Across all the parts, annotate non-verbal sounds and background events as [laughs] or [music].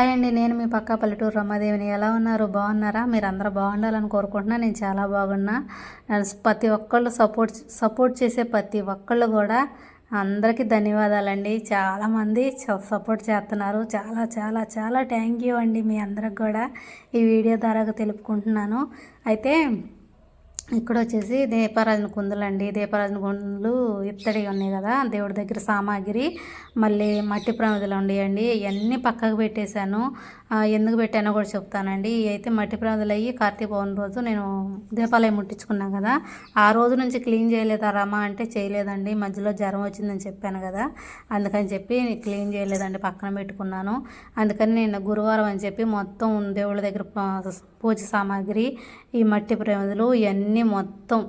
Hi అండి నేను మీ పక్క పల్లెటూరు రమాదేవిని. ఎలా ఉన్నారు? బాగున్నారా? మీరు అందరూ బాగుండాలని కోరుకుంటున్నా. నేను చాలా బాగున్నా. ప్రతి ఒక్కళ్ళు సపోర్ట్ సపోర్ట్ చేసే ప్రతి ఒక్కళ్ళు కూడా అందరికీ ధన్యవాదాలండి. చాలామంది సపోర్ట్ చేస్తున్నారు. చాలా చాలా చాలా థ్యాంక్ యూ అండి మీ అందరికి కూడా ఈ వీడియో ద్వారా తెలుపుకుంటున్నాను. అయితే ఇక్కడ వచ్చేసి దీపారాధన కుందులు అండి దీపారాజన కుందులు ఇత్తడి ఉన్నాయి కదా దేవుడి దగ్గర సామాగ్రి మళ్ళీ మట్టి ప్రమిదలు ఉండేయండి. ఇవన్నీ పక్కకు పెట్టేశాను. ఎందుకు పెట్టానో కూడా చెప్తానండి. అయితే మట్టి ప్రమిదలు అయ్యి కార్తీక పౌర్ణమి రోజు నేను దీపాలయం ముట్టించుకున్నాను కదా ఆ రోజు నుంచి క్లీన్ చేయలేదా రమా అంటే చేయలేదండి. మధ్యలో జ్వరం వచ్చిందని చెప్పాను కదా అందుకని చెప్పి క్లీన్ చేయలేదండి పక్కన పెట్టుకున్నాను. అందుకని నేను గురువారం అని చెప్పి మొత్తం దేవుళ్ళ దగ్గర పూజ సామాగ్రి ఈ మట్టి ప్రమిదలు ఇవన్నీ మొత్తం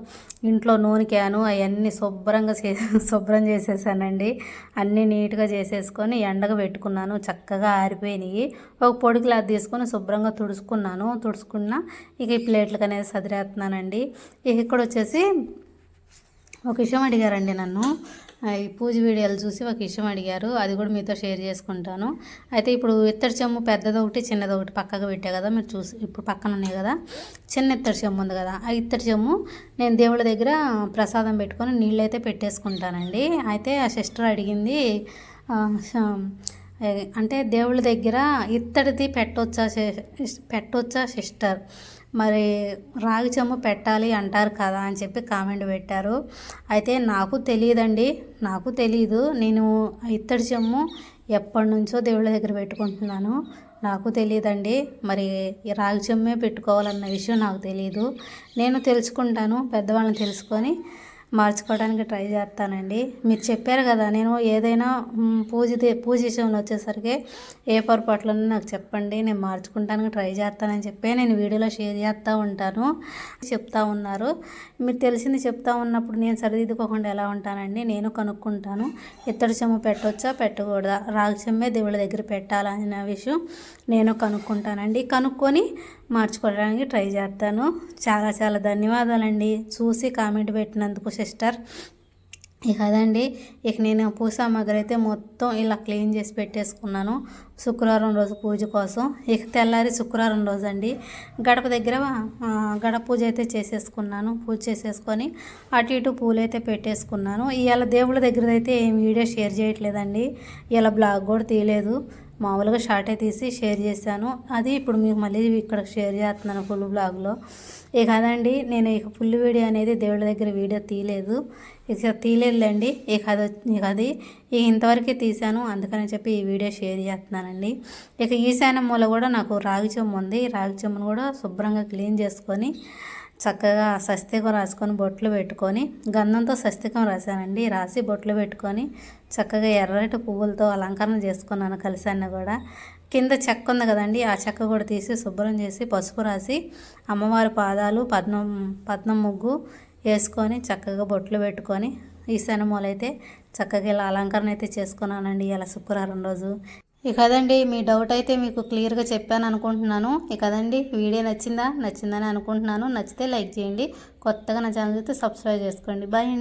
ఇంట్లో నూనె క్యాను అవన్నీ శుభ్రంగా చే [laughs] శుభ్రం చేసేసానండి. అన్నీ నీట్గా చేసేసుకొని ఎండగా పెట్టుకున్నాను. చక్కగా ఆరిపోయినాయి. ఒక పొడి క్లాత్ తీసుకొని శుభ్రంగా తుడుచుకున్నాను. తుడుచుకున్న ఇక ఈ ప్లేట్లకు అనేది సదిరేస్తున్నానండి ఇక ఇక్కడ వచ్చేసి ఒక విషయం అడిగారండి నన్ను. ఈ పూజ వీడియోలు చూసి ఒక విషయం అడిగారు. అది కూడా మీతో షేర్ చేసుకుంటాను. అయితే ఇప్పుడు ఇత్తడి చెమ్ము పెద్దది ఒకటి చిన్నది ఒకటి పక్కకు పెట్టా కదా మీరు చూసి ఇప్పుడు పక్కన ఉన్నాయి కదా. చిన్న ఇత్తడి చెమ్ము ఉంది కదా. ఆ ఇత్తడి చెమ్ము నేను దేవుళ్ళ దగ్గర ప్రసాదం పెట్టుకొని నీళ్ళు అయితే పెట్టేసుకుంటానండి. అయితే ఆ సిస్టర్ అడిగింది అంటే దేవుళ్ళ దగ్గర ఇత్తడిది పెట్టవచ్చా పెట్టవచ్చా సిస్టర్? మరి రాగి చెమ్ము పెట్టాలి అంటారు కదా అని చెప్పి కామెంట్ పెట్టారు. అయితే నాకు తెలియదండి నాకు తెలియదు నేను ఇత్తడి చెమ్ము ఎప్పటి నుంచో దేవుళ్ళ దగ్గర పెట్టుకుంటున్నాను. నాకు తెలియదండి. మరి రాగి చెమ్మే పెట్టుకోవాలన్న విషయం నాకు తెలియదు నేను తెలుసుకుంటాను పెద్దవాళ్ళని తెలుసుకొని మార్చుకోవడానికి ట్రై చేస్తానండి. మీరు చెప్పారు కదా నేను ఏదైనా పూజ పూజ విషయంలో వచ్చేసరికి ఏ పొరపాట్లను నాకు చెప్పండి నేను మార్చుకుంటానికి ట్రై చేస్తానని చెప్పి నేను వీడియోలో షేర్ చేస్తూ ఉంటాను. చెప్తా ఉన్నారు. మీరు తెలిసింది చెప్తా ఉన్నప్పుడు నేను సరిదిద్దుకోకుండా ఎలా ఉంటానండి? నేను కనుక్కుంటాను. ఇత్తడి చెమ్ము పెట్టవచ్చా పెట్టకూడదా? రాగి చెమ్మే దేవుళ్ళ దగ్గర పెట్టాలన్న విషయం నేను కనుక్కుంటానండి. కనుక్కొని మార్చుకోవడానికి ట్రై చేస్తాను. చాలా చాలా ధన్యవాదాలండి. చూసి కామెంట్ పెట్టినందుకు సిస్టర్. ఇక అదండి. ఇక నేను పూస సామాగ్రి అయితే మొత్తం ఇలా క్లీన్ చేసి పెట్టేసుకున్నాను. శుక్రవారం రోజు పూజ కోసం. ఇక తెల్లారి శుక్రవారం రోజు అండి. గడప దగ్గర గడప పూజ అయితే చేసేసుకున్నాను. పూజ చేసేసుకొని అటు ఇటు పూలు అయితే పెట్టేసుకున్నాను. ఇవాళ దేవుళ్ళ దగ్గర అయితే ఏం వీడియో షేర్ చేయట్లేదండి. ఇలా బ్లాగ్ కూడా తీయలేదు. మామూలుగా షార్టే తీసి షేర్ చేశాను. అది ఇప్పుడు మీకు మళ్ళీ ఇక్కడ షేర్ చేస్తున్నాను ఫుల్ బ్లాగ్లో. ఇక అదండి నేను ఇక ఫుల్ వీడియో అనేది దేవుడి దగ్గర వీడియో తీయలేదు. ఇక తీయలేదులేండి. ఇక అది ఇక అది ఇక ఇంతవరకే తీశాను. అందుకని చెప్పి ఈ వీడియో షేర్ చేస్తున్నానండి. ఇక ఈశాన్య మూల కూడా నాకు రాగి చెమ్ము ఉంది. రాగి చెమ్మును కూడా శుభ్రంగా క్లీన్ చేసుకొని చక్కగా స్వస్తికం రాసుకొని బొట్లు పెట్టుకొని గంధంతో స్వస్తికం రాశానండి. రాసి బొట్లు పెట్టుకొని చక్కగా ఎర్రటి పువ్వులతో అలంకరణ చేసుకున్నాను కలిసాన్ని కూడా. కింద చెక్క ఉంది కదండి ఆ చెక్క కూడా తీసి శుభ్రం చేసి పసుపు రాసి అమ్మవారి పాదాలు పద్మం పద్మం ముగ్గు వేసుకొని చక్కగా బొట్లు పెట్టుకొని ఈ ఈశానమూలైతే చక్కగా ఇలా అలంకరణ అయితే చేసుకున్నానండి. ఇలా శుక్రవారం రోజు. ఇక అదండి మీ డౌట్ అయితే మీకు క్లియర్గా చెప్పాను అనుకుంటున్నాను. ఇక అదండి వీడియో నచ్చిందా? నచ్చిందని అనుకుంటున్నాను. నచ్చితే లైక్ చేయండి. కొత్తగా నా ఛానల్ అయితే సబ్స్క్రైబ్ చేసుకోండి. బాయ్ అండి.